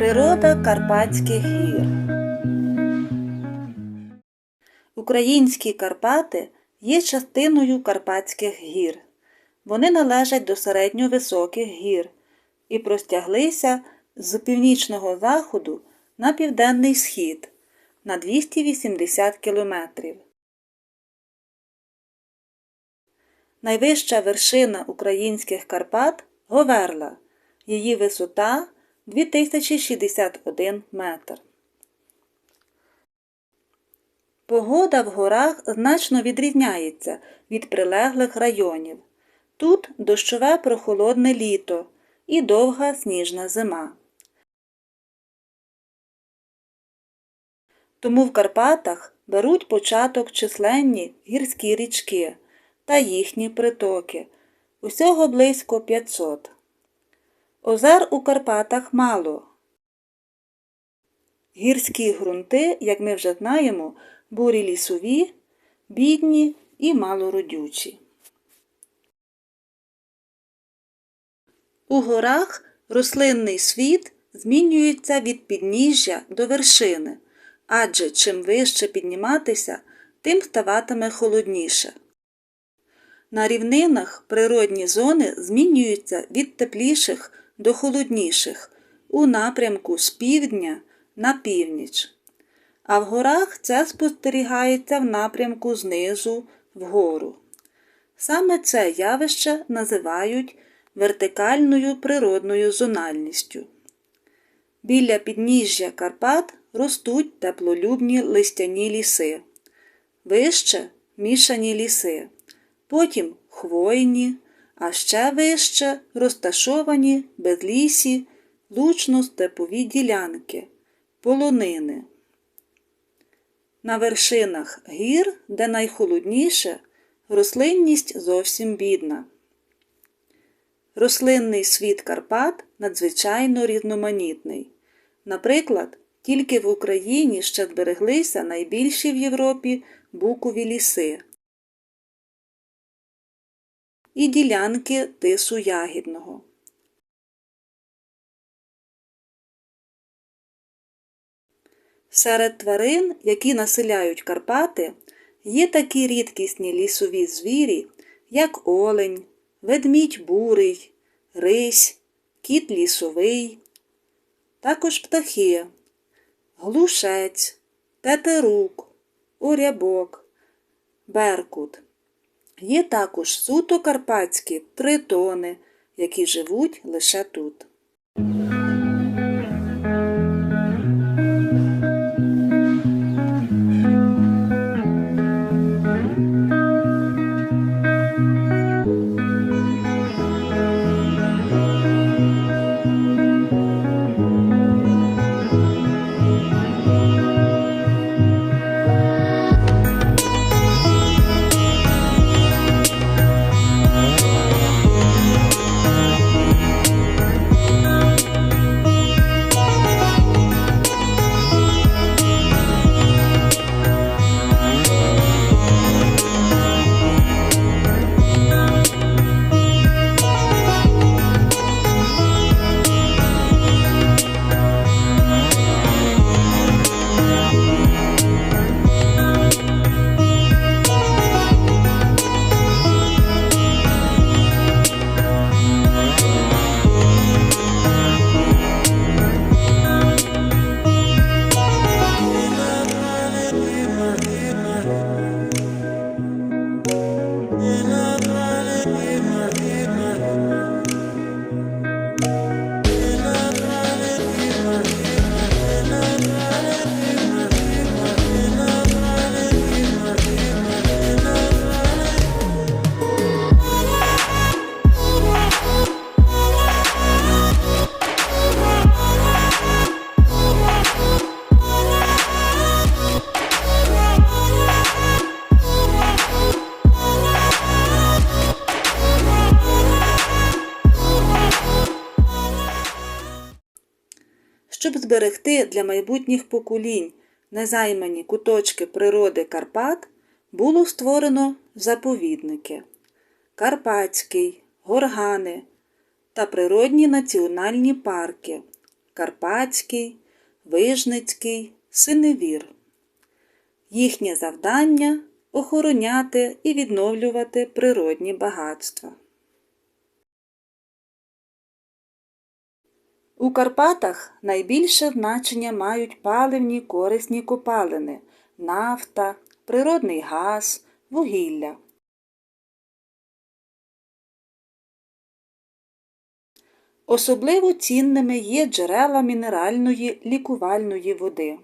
Природа Карпатських гір. Українські Карпати є частиною Карпатських гір. Вони належать до середньовисоких гір і простяглися з північного заходу на південний схід на 280 кілометрів. Найвища вершина українських Карпат Говерла. Її висота 2061 метр. Погода в горах значно відрізняється від прилеглих районів. Тут дощове прохолодне літо і довга сніжна зима. Тому в Карпатах беруть початок численні гірські річки та їхні притоки. Усього близько 500. Озер у Карпатах мало. Гірські ґрунти, як ми вже знаємо, бурі лісові, бідні і малородючі. У горах рослинний світ змінюється від підніжжя до вершини, адже чим вище підніматися, тим ставатиме холодніше. На рівнинах природні зони змінюються від тепліших до холодніших у напрямку з півдня на північ. А в горах це спостерігається в напрямку знизу вгору. Саме це явище називають вертикальною природною зональністю. Біля підніжжя Карпат ростуть теплолюбні листяні ліси, вище мішані ліси, потім хвойні, а ще вище розташовані безлісі лучно-степові ділянки, полонини. На вершинах гір, де найхолодніше, рослинність зовсім бідна. Рослинний світ Карпат надзвичайно різноманітний. Наприклад, тільки в Україні ще збереглися найбільші в Європі букові ліси і ділянки тису ягідного. Серед тварин, які населяють Карпати, є такі рідкісні лісові звірі, як олень, ведмідь бурий, рись, кіт лісовий, також птахи, глушець, тетерук, урябок, беркут. Є також суто карпатські тритони, які живуть лише тут. Щоб зберегти для майбутніх поколінь незаймані куточки природи Карпат, було створено заповідники Карпатський, Горгани та природні національні парки Карпатський, Вижницький, Синевір. Їхнє завдання охороняти і відновлювати природні багатства. У Карпатах найбільше значення мають паливні корисні копалини, нафта, природний газ, вугілля. Особливо цінними є джерела мінеральної лікувальної води.